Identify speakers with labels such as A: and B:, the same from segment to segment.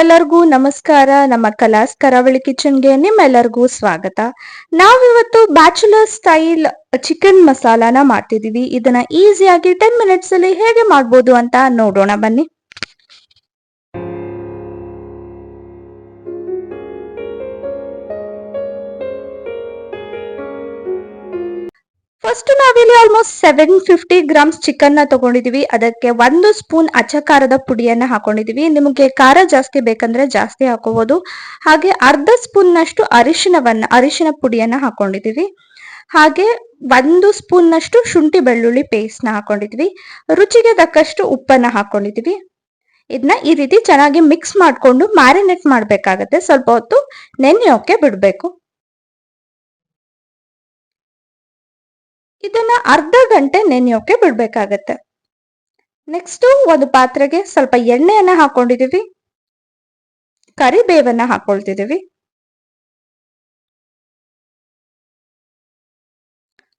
A: ಎಲ್ಲರಿಗೂ ನಮಸ್ಕಾರ. ನಮ್ಮ ಕಲಾಸ್ ಕರಾವಳಿ ಕಿಚನ್ಗೆ ನಿಮ್ಮೆಲ್ಲರಿಗೂ ಸ್ವಾಗತ. ನಾವಿವತ್ತು ಬ್ಯಾಚುಲರ್ ಸ್ಟೈಲ್ ಚಿಕನ್ ಮಸಾಲಾನ ಮಾಡ್ತಿದೀವಿ ಇದನ್ನ ಈಸಿಯಾಗಿ ಟೆನ್ ಮಿನಿಟ್ಸ್ ಅಲ್ಲಿ ಹೇಗೆ ಮಾಡ್ಬೋದು ಅಂತ ನೋಡೋಣ ಬನ್ನಿ. ಫಸ್ಟ್ ನಾವಿಲ್ಲಿ ಆಲ್ಮೋಸ್ಟ್ ಸೆವೆನ್ ಫಿಫ್ಟಿ ಗ್ರಾಮ್ಸ್ ಚಿಕನ್ನ ತಗೊಂಡಿದೀವಿ. ಅದಕ್ಕೆ ಒಂದು ಸ್ಪೂನ್ ಅಚ್ಚ ಖಾರದ ಪುಡಿಯನ್ನ ಹಾಕೊಂಡಿದೀವಿ. ನಿಮಗೆ ಖಾರ ಜಾಸ್ತಿ ಬೇಕಂದ್ರೆ ಜಾಸ್ತಿ ಹಾಕೋಬಹುದು ಹಾಗೆ ಅರ್ಧ ಸ್ಪೂನ್ ನಷ್ಟು ಅರಿಶಿನವನ್ನ ಅರಿಶಿನ ಪುಡಿಯನ್ನ ಹಾಕೊಂಡಿದೀವಿ. ಹಾಗೆ ಒಂದು ಸ್ಪೂನ್ ನಷ್ಟು ಶುಂಠಿ ಬೆಳ್ಳುಳ್ಳಿ ಪೇಸ್ಟ್ನ ಹಾಕೊಂಡಿದ್ವಿ. ರುಚಿಗೆ ತಕ್ಕಷ್ಟು ಉಪ್ಪನ್ನ ಹಾಕೊಂಡಿದೀವಿ. ಇದನ್ನ ಈ ರೀತಿ ಚೆನ್ನಾಗಿ ಮಿಕ್ಸ್ ಮಾಡಿಕೊಂಡು ಮ್ಯಾರಿನೇಟ್ ಮಾಡಬೇಕಾಗತ್ತೆ. ಸ್ವಲ್ಪ ಹೊತ್ತು ನೆನೆಯೋಕೆ ಬಿಡ್ಬೇಕು. ಇದನ್ನ ಅರ್ಧ ಗಂಟೆ ನೆನೆಯೋಕೆ ಬಿಡ್ಬೇಕಾಗತ್ತೆ. ನೆಕ್ಸ್ಟ್ ಒಂದು ಪಾತ್ರೆಗೆ ಸ್ವಲ್ಪ ಎಣ್ಣೆಯನ್ನ ಹಾಕೊಂಡಿದೀವಿ. ಕರಿಬೇವನ್ನ ಹಾಕೊಳ್ತಿದೀವಿ.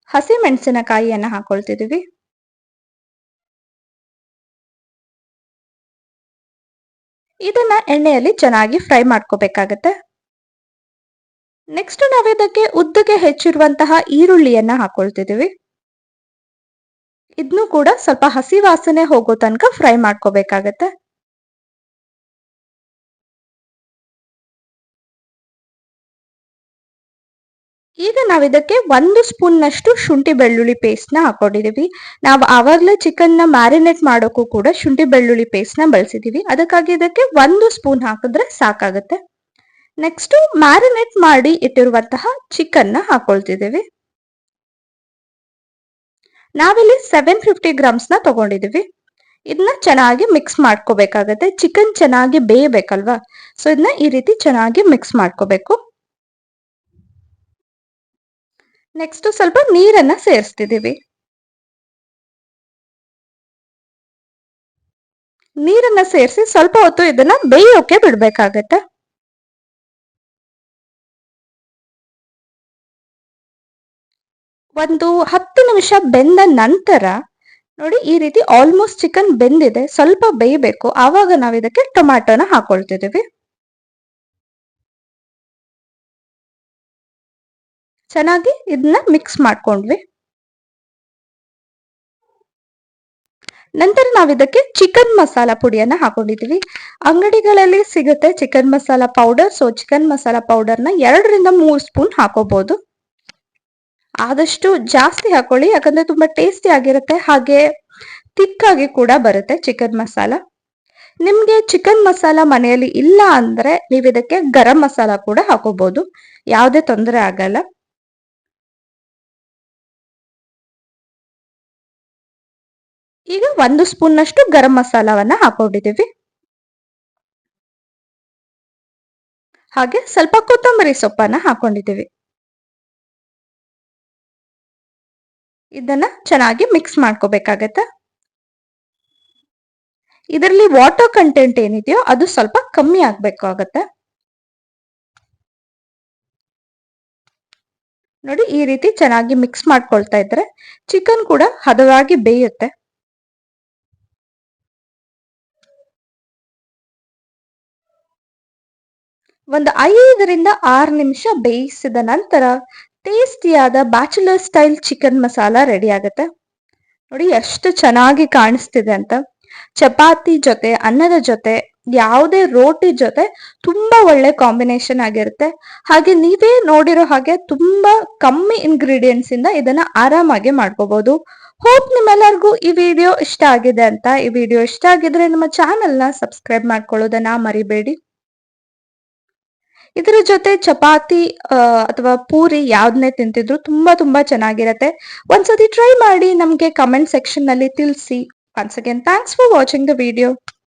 A: ಹಸಿ ಮೆಣಸಿನಕಾಯಿಯನ್ನ ಹಾಕೊಳ್ತಿದೀವಿ. ಇದನ್ನ ಎಣ್ಣೆಯಲ್ಲಿ ಚೆನ್ನಾಗಿ ಫ್ರೈ ಮಾಡ್ಕೋಬೇಕಾಗತ್ತೆ. ನೆಕ್ಸ್ಟ್ ನಾವಿದಕ್ಕೆ ಉದ್ದಕ್ಕೆ ಹೆಚ್ಚಿರುವಂತಹ ಈರುಳ್ಳಿಯನ್ನ ಹಾಕೊಳ್ತಿದ್ದೀವಿ. ಇದನ್ನು ಕೂಡ ಸ್ವಲ್ಪ ಹಸಿ ವಾಸನೆ ಹೋಗೋ ತನಕ ಫ್ರೈ ಮಾಡ್ಕೋಬೇಕಾಗತ್ತೆ. ಈಗ ನಾವಿದಕ್ಕೆ ಒಂದು ಸ್ಪೂನ್ ನಷ್ಟು ಶುಂಠಿ ಬೆಳ್ಳುಳ್ಳಿ ಪೇಸ್ಟ್ನ ಹಾಕೊಂಡಿದೀವಿ ನಾವು ಆವಾಗಲೇ ಚಿಕನ್ನ ಮ್ಯಾರಿನೇಟ್ ಮಾಡೋಕ್ಕೂ ಕೂಡ ಶುಂಠಿ ಬೆಳ್ಳುಳ್ಳಿ ಪೇಸ್ಟ್ನ ಬಳಸಿದೀವಿ ಅದಕ್ಕಾಗಿ ಇದಕ್ಕೆ ಒಂದು ಸ್ಪೂನ್ ಹಾಕಿದ್ರೆ ಸಾಕಾಗುತ್ತೆ. ನೆಕ್ಸ್ಟ್ ಮ್ಯಾರಿನೇಟ್ ಮಾಡಿ ಇಟ್ಟಿರುವಂತಹ ಚಿಕನ್ನ ನಾವಿಲ್ಲಿ ಸೆವೆನ್ ಫಿಫ್ಟಿ ಗ್ರಾಮ್ಸ್ನ ತಗೊಂಡಿದೀವಿ ಇದನ್ನ ಚೆನ್ನಾಗಿ ಮಿಕ್ಸ್ ಮಾಡ್ಕೋಬೇಕಾಗತ್ತೆ. ಚಿಕನ್ ಚೆನ್ನಾಗಿ ಬೇಯಬೇಕಲ್ವಾ? ಸೊ ಇದನ್ನ ಈ ರೀತಿ ಚೆನ್ನಾಗಿ ಮಿಕ್ಸ್ ಮಾಡ್ಕೋಬೇಕು. ನೆಕ್ಸ್ಟ್ ಸ್ವಲ್ಪ ನೀರನ್ನ ಸೇರಿಸ್ತಿದ್ದೀವಿ. ನೀರನ್ನ ಸೇರಿಸಿ ಸ್ವಲ್ಪ ಹೊತ್ತು ಇದನ್ನ ಬೇಯೋಕೆ ಬಿಡ್ಬೇಕಾಗತ್ತೆ. ಒಂದು ಹತ್ತು ನಿಮಿಷ ಬೆಂದ ನಂತರ ನೋಡಿ ಈ ರೀತಿ ಆಲ್ಮೋಸ್ಟ್ ಚಿಕನ್ ಬೆಂದಿದೆ. ಸ್ವಲ್ಪ ಬೇಯಬೇಕು. ಆವಾಗ ನಾವು ಇದಕ್ಕೆ ಟೊಮ್ಯಾಟೋನ ಹಾಕೊಳ್ತಿದೀವಿ ಚೆನ್ನಾಗಿ ಇದನ್ನ ಮಿಕ್ಸ್ ಮಾಡ್ಕೊಂಡ್ವಿ. ನಂತರ ನಾವು ಇದಕ್ಕೆ ಚಿಕನ್ ಮಸಾಲ ಪುಡಿಯನ್ನ ಹಾಕೊಂಡಿದೀವಿ ಅಂಗಡಿಗಳಲ್ಲಿ ಸಿಗುತ್ತೆ chicken masala powder so chicken masala ಪೌಡರ್ನ ಎರಡರಿಂದ ಮೂರು ಸ್ಪೂನ್ ಹಾಕೋಬಹುದು ಆದಷ್ಟು ಜಾಸ್ತಿ ಹಾಕೊಳ್ಳಿ, ಯಾಕಂದ್ರೆ ತುಂಬಾ ಟೇಸ್ಟಿ ಆಗಿರುತ್ತೆ. ಹಾಗೆ ತಿಕ್ಕಾಗಿ ಕೂಡ ಬರುತ್ತೆ ಚಿಕನ್ ಮಸಾಲ ನಿಮ್ಗೆ ಚಿಕನ್ ಮಸಾಲ ಮನೆಯಲ್ಲಿ ಇಲ್ಲ ಅಂದ್ರೆ ನೀವು ಇದಕ್ಕೆ ಗರಂ ಮಸಾಲ ಕೂಡ ಹಾಕೋಬಹುದು ಯಾವುದೇ ತೊಂದರೆ ಆಗಲ್ಲ. ಈಗ ಒಂದು ಸ್ಪೂನ್ ಅಷ್ಟು ಗರಂ ಮಸಾಲವನ್ನ ಹಾಕೊಂಡಿದೀವಿ ಹಾಗೆ ಸ್ವಲ್ಪ ಕೊತ್ತಂಬರಿ ಸೊಪ್ಪನ್ನ ಹಾಕೊಂಡಿದೀವಿ ಇದನ್ನ ಚೆನ್ನಾಗಿ ಮಿಕ್ಸ್ ಮಾಡ್ಕೋಬೇಕಾಗತ್ತೆ? ಇದರಲ್ಲಿ ವಾಟರ್ ಕಂಟೆಂಟ್ ಏನಿದೆಯೋ ಅದು ಸ್ವಲ್ಪ ಕಮ್ಮಿ ಆಗ್ಬೇಕಾಗತ್ತೆ ನೋಡಿ, ಈ ರೀತಿ ಚೆನ್ನಾಗಿ ಮಿಕ್ಸ್ ಮಾಡ್ಕೊಳ್ತಾ ಇದ್ರೆ ಚಿಕನ್ ಕೂಡ ಹದವಾಗಿ ಬೇಯುತ್ತೆ. ಒಂದು ಐದರಿಂದ ಆರು ನಿಮಿಷ ಬೇಯಿಸಿದ ನಂತರ ಟೇಸ್ಟಿಯಾದ bachelor style chicken masala ready ಆಗುತ್ತೆ. ನೋಡಿ ಎಷ್ಟು ಚೆನ್ನಾಗಿ ಕಾಣಿಸ್ತಿದೆ ಅಂತ. ಚಪಾತಿ ಜೊತೆ, ಅನ್ನದ ಜೊತೆ, ಯಾವುದೇ ರೋಟಿ ಜೊತೆ ತುಂಬಾ ಒಳ್ಳೆ ಕಾಂಬಿನೇಷನ್ ಆಗಿರುತ್ತೆ. ಹಾಗೆ ನೀವೇ ನೋಡಿರೋ ಹಾಗೆ ತುಂಬಾ ಕಮ್ಮಿ ಇಂಗ್ರೀಡಿಯೆಂಟ್ಸ್ ಇಂದ ಇದನ್ನ ಆರಾಮಾಗಿ ಮಾಡ್ಕೋಬಹುದು ಹೋಪ್ ನಿಮ್ಮೆಲ್ಲರಿಗೂ ಈ ವಿಡಿಯೋ ಇಷ್ಟ ಆಗಿದೆ ಅಂತ. ಈ ವಿಡಿಯೋ ಇಷ್ಟ ಆಗಿದ್ರೆ ನಮ್ಮ ಚಾನೆಲ್ನ ಸಬ್ಸ್ಕ್ರೈಬ್ ಮಾಡ್ಕೊಳ್ಳೋದನ್ನ ಮರಿಬೇಡಿ. ಇದರ ಜೊತೆ ಚಪಾತಿ ಅಥವಾ ಪೂರಿ ಯಾವ್ದನ್ನೇ ತಿಂತಿದ್ರು ತುಂಬಾ ತುಂಬಾ ಚೆನ್ನಾಗಿರತ್ತೆ. ಒಂದ್ಸತಿ ಟ್ರೈ ಮಾಡಿ ನಮ್ಗೆ ಕಮೆಂಟ್ ಸೆಕ್ಷನ್ನಲ್ಲಿ ತಿಳಿಸಿ. Once again thanks for watching the video